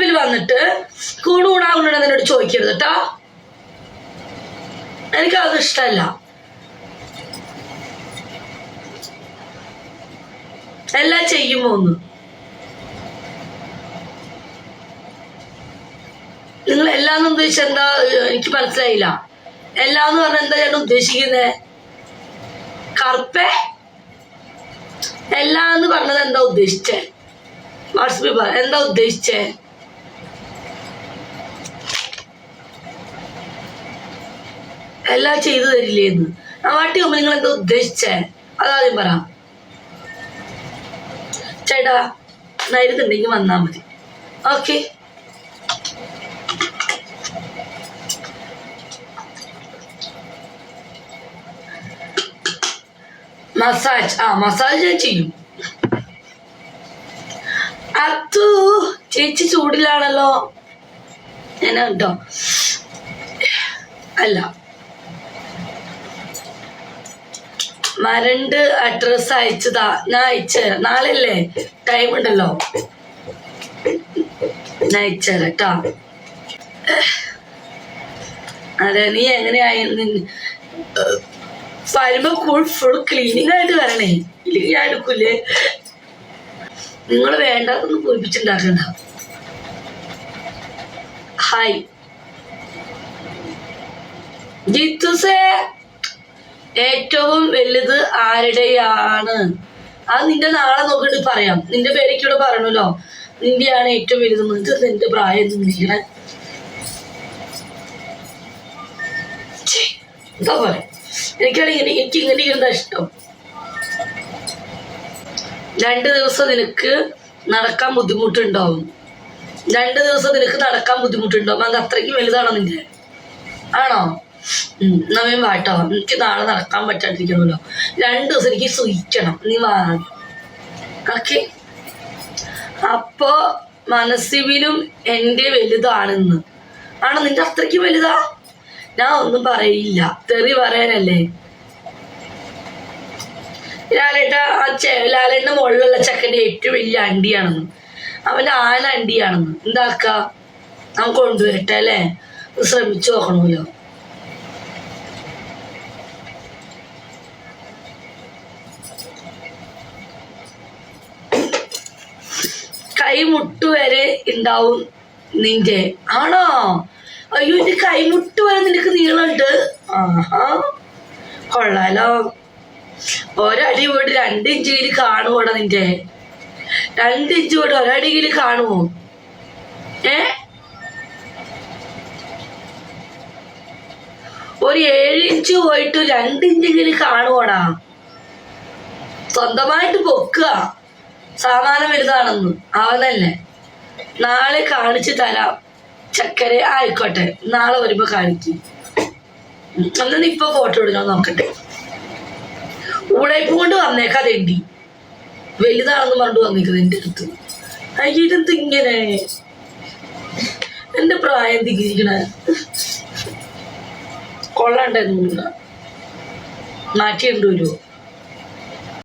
വാട്സപ്പിൽ വന്നിട്ട് കൂണൂണാകുന്നുണ്ട് എന്നോട് ചോദിക്കരുത് കേട്ടോ എനിക്കത് ഇഷ്ടമല്ല എല്ലാം ചെയ്യുമോ ഒന്ന് നിങ്ങൾ എല്ലാം ഉദ്ദേശിച്ച എന്താ എനിക്ക് മനസ്സിലായില്ല. എല്ലാന്ന് പറഞ്ഞ എന്താ ഞാൻ ഉദ്ദേശിക്കുന്നത് കറുപ്പേ? എല്ലാന്ന് പറഞ്ഞത് എന്താ ഉദ്ദേശിച്ചേ? വാട്സപ്പിൽ എന്താ ഉദ്ദേശിച്ചേ? എല്ലാം ചെയ്തു തരില്ലേന്ന്. ആ വാട്ടി നിങ്ങൾ എന്താ ഉദ്ദേശിച്ചേ? അതാദ്യം പറ. ചേട്ടാ നരുന്നുണ്ടെങ്കിൽ വന്നാ മതി. ഓക്കെ. മസാജ്. ആ മസാജ് ഞാൻ ചെയ്യും. അത്തു ചേച്ചി ചൂടിലാണല്ലോ. ഞാൻ കേട്ടോ അല്ല. മരണ്ട് അഡ്രസ് അയച്ചതാ. ഞാൻ അയച്ചുതരാം നാളെ അല്ലേ ടൈം ഉണ്ടല്ലോ. ഞാൻ അയച്ചുതരാം കേട്ടോ. അതെ നീ എങ്ങനെയായി? വരുമ്പോ ഫുൾ ഫുൾ ക്ലീനിങ് ആയിട്ട് വരണേ. ഇല്ലെങ്കിൽ ഞാൻ എടുക്കൂലേ നിങ്ങൾ വേണ്ടതൊന്ന് പൂരിപ്പിച്ചുണ്ടാക്കണ്ട. ഹായ് ജിത്തുസേ. ഏറ്റവും വലുത് ആരുടെയാണ്? അത് നിന്റെ നാളെ നോക്കിയിട്ട് പറയാം. നിന്റെ പേരേക്കൂടെ പറയണല്ലോ. നിന്റെയാണ് ഏറ്റവും വലുത്. നിനക്ക് നിന്റെ പ്രായം നിന്നിരിക്കണേ എന്താ എനിക്കാണെങ്കിൽ എനിക്ക് ഇങ്ങനെ ഇരുന്ന ഇഷ്ടം. രണ്ട് ദിവസം നിനക്ക് നടക്കാൻ ബുദ്ധിമുട്ടുണ്ടാവും. രണ്ട് ദിവസം നിനക്ക് നടക്കാൻ ബുദ്ധിമുട്ടുണ്ടാവും. അത് അത്രയ്ക്ക് വലുതാണോ നിന്റെ? ആണോ? വേഗം വാട്ടോ. എനിക്ക് നാളെ നടക്കാൻ പറ്റാണ്ടിരിക്കണമല്ലോ രണ്ട് ദിവസം എനിക്ക് സുഖിക്കണം നീ വാ. ഓക്കെ? അപ്പോ മനസ്സിലും എന്റെ വലുതാണെന്ന്. ആണോ? നിന്റെ അത്രയ്ക്ക് വലുതാ? ഞാൻ ഒന്നും പറയില്ല. തെറി പറയാനല്ലേ? ലാലേട്ട ആ ചെ ലാലേട്ടന്റെ മുകളിലുള്ള ചെക്കന്റെ ഏറ്റവും വലിയ അണ്ടിയാണെന്ന് അവന്റെ ആന അണ്ടിയാണെന്ന് എന്താക്ക നമുക്ക് കൊണ്ടുവരട്ടെ അല്ലേ? ശ്രമിച്ചു നോക്കണമല്ലോ. കൈമുട്ട് വരെ ഉണ്ടാവും നിന്റെ. ആണോ? അയ്യോ എന്റെ കൈമുട്ട് വരെ നിനക്ക് നീളമുണ്ട് ആഹാ കൊള്ളാലോ. ഒരടി വീട് രണ്ട് ഇഞ്ചിൽ കാണുമോടാ നിന്റെ. രണ്ട് ഇഞ്ച് ഒരടി ഒരടിയിൽ കാണുമോ ഏ? ഒരു ഏഴ് ഇഞ്ച് പോയിട്ട് രണ്ട് ഇഞ്ചെങ്കിലും കാണുമോടാ സ്വന്തമായിട്ട് പൊക്കുക. സാമാനം വലുതാണെന്നും ആവുന്നല്ലേ നാളെ കാണിച്ചു തരാം. ചക്കര ആയിക്കോട്ടെ. നാളെ വരുമ്പോ കാണിക്കും. അന്ന് ഇപ്പൊ ഫോട്ടോ എടുക്കാൻ നോക്കട്ടെ. ഉടയ്പ് കൊണ്ട് വന്നേക്കാ തെണ്ടി വലുതാണെന്ന് പറഞ്ഞു വന്നേക്കുന്നത് എന്റെ അടുത്ത്. അയ്യത് ഇങ്ങനെ? എന്റെ പ്രായം തിരിക്കണ കൊള്ളണ്ടായിരുന്നു മാറ്റി കൊണ്ടുവരുമോ